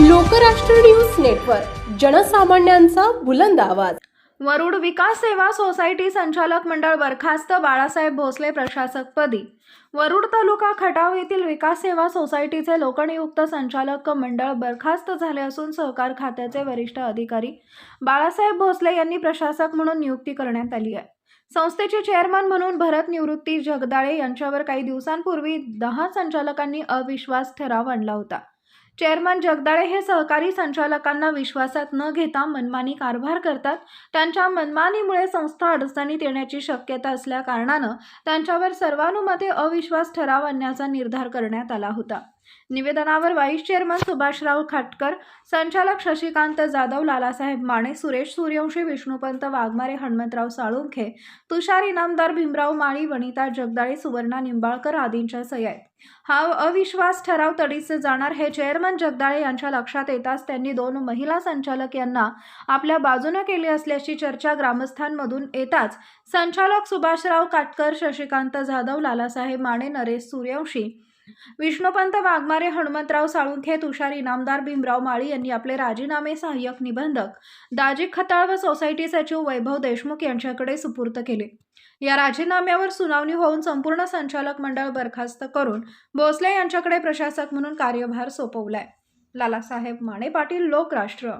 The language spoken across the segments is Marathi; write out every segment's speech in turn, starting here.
लोकराष्ट्र न्यूज नेटवर्क जनसामान्यांचा बुलंद आवाज. वरुड विकास सेवा सोसायटी संचालक मंडळ बरखास्त बाळासाहेब भोसले प्रशासकपदी वरुड तालुका खटाव येथील विकास सेवा सोसायटीचे लोकनियुक्त संचालक मंडळ बरखास्त झाले असून सहकार खात्याचे वरिष्ठ अधिकारी बाळासाहेब भोसले यांनी प्रशासक म्हणून नियुक्ती करण्यात आली आहे. संस्थेचे चेअरमन म्हणून भरत निवृत्ती जगदाळे यांच्यावर काही दिवसांपूर्वी दहा संचालकांनी अविश्वास ठराव आणला होता. चेअरमन जगदाळे हे सहकारी संचालकांना विश्वासात न घेता मनमानी कारभार करतात. त्यांच्या मनमानीमुळे संस्था अडचणीत येण्याची शक्यता असल्या कारणानं त्यांच्यावर सर्वानुमते अविश्वास ठराव आणण्याचा निर्धार करण्यात आला होता. निवेदनावर व्हाईस चेअरमन सुभाषराव खाटकर संचालक शशिकांत जाधव लालासाहेब माने सुरेश सूर्यवंशी विष्णुपंत वाघमारे हनुमंतराव साळुंखे तुषार इनामदार भीमराव माळी वनिता जगदाळे सुवर्णा निंबाळकर आदींच्या सह्या आहेत. हा अविश्वास ठराव तडीचे जाणार हे चेअरमन जगदाळे यांच्या लक्षात येताच त्यांनी दोन महिला संचालक यांना आपल्या बाजूने केली असल्याची चर्चा ग्रामस्थांमधून येताच संचालक सुभाषराव काटकर शशिकांत जाधव लालासाहेब माने नरेश सूर्यवंशी विष्णुपंत वाघमारे हनुमंतराव साळुंखे तुषार इनामदार भीमराव माळी यांनी आपले राजीनामे सहाय्यक निबंधक दाजी खताळ व सोसायटी सचिव वैभव देशमुख यांच्याकडे सुपूर्त केले. या राजीनाम्यावर सुनावणी होऊन संपूर्ण संचालक मंडळ बरखास्त करून भोसले यांच्याकडे प्रशासक म्हणून कार्यभार सोपवलाय. लालासाहेब माने पाटील लोकराष्ट्र.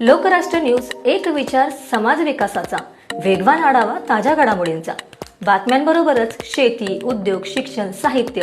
लोकराष्ट्र न्यूज एक विचार समाज विकासाचा. वेगवान आढावा ताज्या घडामोडींचा. बातम्यांबरोबरच शेती उद्योग शिक्षण साहित्य